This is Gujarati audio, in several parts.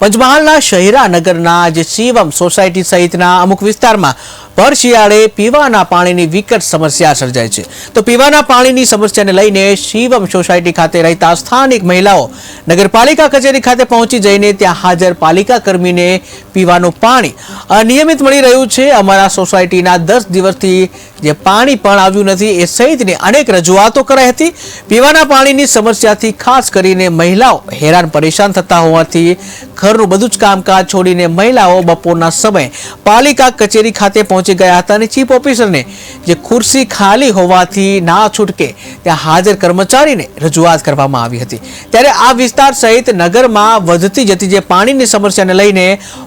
પંચમહાલના શહેરા નગરના જે શિવમ સોસાયટી સહિતના અમુક વિસ્તારમાં ભર શિયાળે પીવાના પાણીની વિકટ સમસ્યા સર્જાય છે. તો પીવાના પાણીની સમસ્યાને લઈને શિવમ સોસાયટી ખાતે રહેતા સ્થાનિક મહિલાઓ નગરપાલિકા કચેરી ખાતે પહોંચી જઈને ત્યાં હાજર પાલિકા કર્મીને પીવાનું પાણી અનિયમિત મળી રહ્યું છે. અમારા સોસાયટીના દસ દિવસથી જે પાણી પણ આવ્યું નથી એ સહિતની અનેક રજૂઆતો કરાઈ હતી. પીવાના પાણીની સમસ્યાથી ખાસ કરીને મહિલાઓ હેરાન પરેશાન થતા હોવાથી ઘરનું બધું જ કામકાજ છોડીને મહિલાઓ બપોરના સમયે પાલિકા કચેરી ખાતે પહોંચી ગયા હતા અને ચીફ ઓફિસરને જે ખુરશી ખાલી હોવાથી ના છૂટકે ત્યાં હાજર કર્મચારીને રજૂઆત કરવામાં આવી હતી. ત્યારે આ વિસ્તાર સહિત નગરમાં વધતી જતી જે પાણીની સમસ્યાને લઈને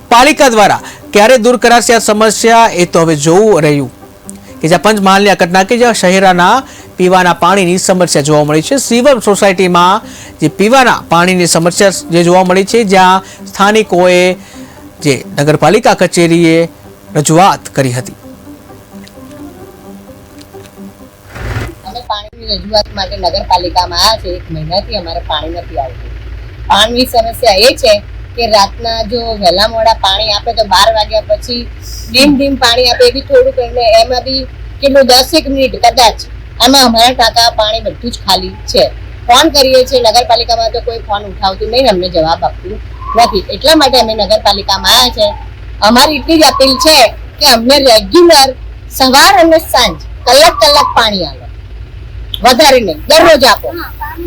પાલિકા દ્વારા ક્યારે દૂર કરાશે આ સમસ્યા એ તો હવે જોવું રહ્યું. કે જ્યાં પંચમહાલની આ ઘટના કે જ્યાં શહેરાના પીવાના પાણીની સમસ્યા જોવા મળી છે. શિવમ સોસાયટીમાં જે પીવાના પાણીની સમસ્યા જે જોવા મળી છે, જ્યાં સ્થાનિકોએ જે નગરપાલિકા કચેરીએ રજૂઆત કરી હતી. પાણીની રજૂઆત માટે નગરપાલિકામાં એક મહિનાથી અમારે પાણી નથી આવતું. પાણીની સમસ્યા એ છે કે રાતના જો વહેલા મોડા પાણી આપે તો બાર વાગ્યા પછી ડીમ ડીમ પાણી આપે એ બી થોડું કરીને એમાં બી કેટલું દસેક મિનિટ કદાચ આમાં અમારા ટાંકા પાણી બધું જ ખાલી છે. ફોન કરીએ છીએ નગરપાલિકામાં તો કોઈ ફોન ઉઠાવતું નહીં અમને જવાબ આપતું નથી. એટલા માટે અમે નગરપાલિકામાં આવ્યા છે. અમારી એટલી જ અપીલ છે કે અમને રેગ્યુલર સવાર અને સાંજ કલાક કલાક પાણી આવે વધારે નહીં દરરોજ આપો.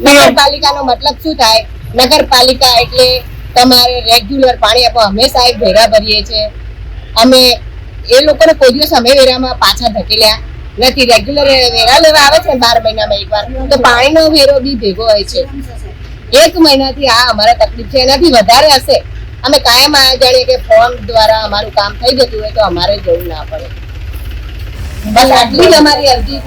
નગરપાલિકાનો મતલબ શું થાય? નગરપાલિકા એટલે તમારે રેગ્યુલર પાણી આપો, અમે સાહેબ ભેરા ભરીએ છીએ. અમે એ લોકોને કોઈ દિવસ અમે વેરામાં પાછા ધકેલ્યા નથી. રેગ્યુલર વેરા લેવા આવે છે બાર મહિનામાં એકવાર, તો પાણીનો વેરો બી ભેગો હોય છે. એક મહિનાથી આ અમારે તકલીફ છે. એનાથી વધારે હશે. અમે કાયમ આ જાણીએ કે ફોન દ્વારા અમારું કામ થઈ જતું હોય તો અમારે જવું ના પડે. બસ આટલી જ અમારી અરજી